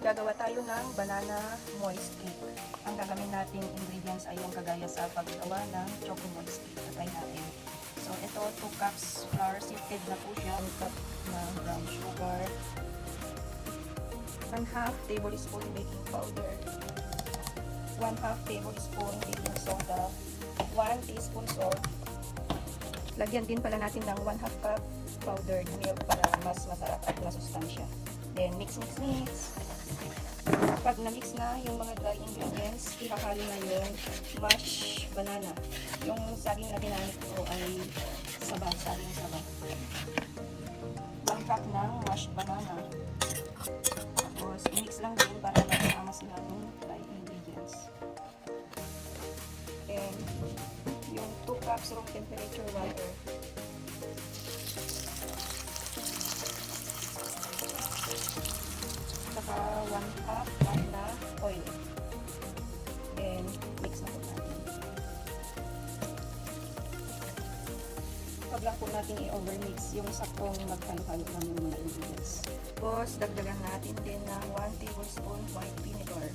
Gagawa tayo ng banana moist cake. Ang gagawin natin ingredients ay yung kagaya sa paggawa ng choco moist cake. Try natin. So, ito, 2 cups flour. Sifted na po siya. 1 cup na brown sugar. 1 half tablespoon baking powder. 1 half tablespoon baking soda. 1 teaspoon salt. Lagyan din pala natin ng 1 half cup powdered milk para mas masarap at masustansya. Then, mix, mix, mix. Pag na-mix na yung mga dry ingredients, ihahalo na yung mashed banana. Yung saging na ginamit ko ay saba, saging saba. 1 cup ng mashed banana. Tapos, mix lang din para makasama sila ng dry ingredients. And, yung 2 cups room temperature water. 1 cup pan na oil. Then, mix na po natin. Huwag lang po natin i-overmix yung saktong maghalo-halo lang yung mga ingredients. Tapos, dagdagan natin din ng 1 tablespoon white vinegar.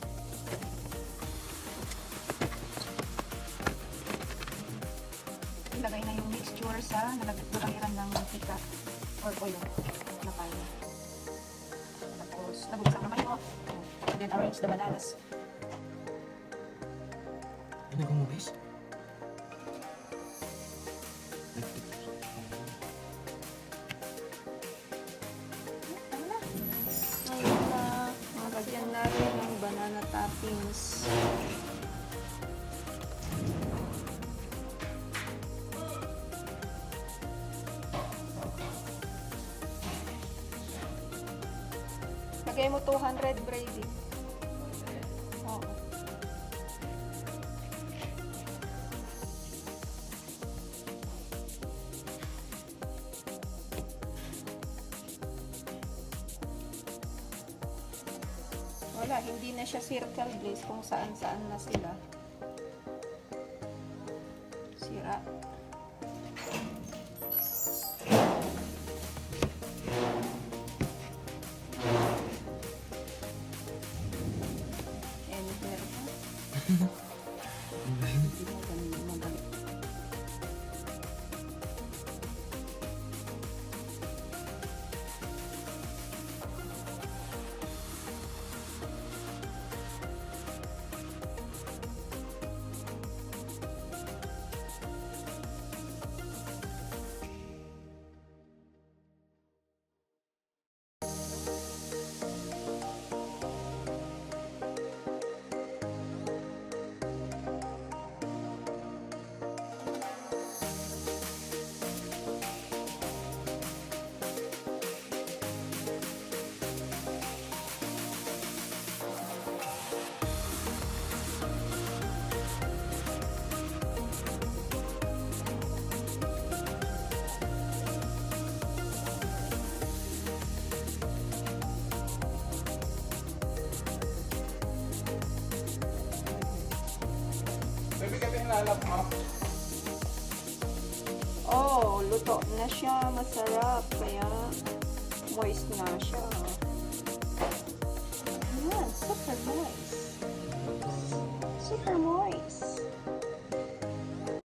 Ilagay na yung mixture sa nalagyan ng mantika or oil na pan. Tapos, nabuksan naman mo. And then, arrange the bananas. Ano mabis? Ngayon na, magagyan natin ng banana toppings. Lagay mo 200 Brady. Oo. Wala, hindi na siya circle blaze kung saan saan na sila. Sira. Hindi Mo. Oh, luto na siya. Masarap. Kaya moist na siya. Ayan, super moist. Super moist.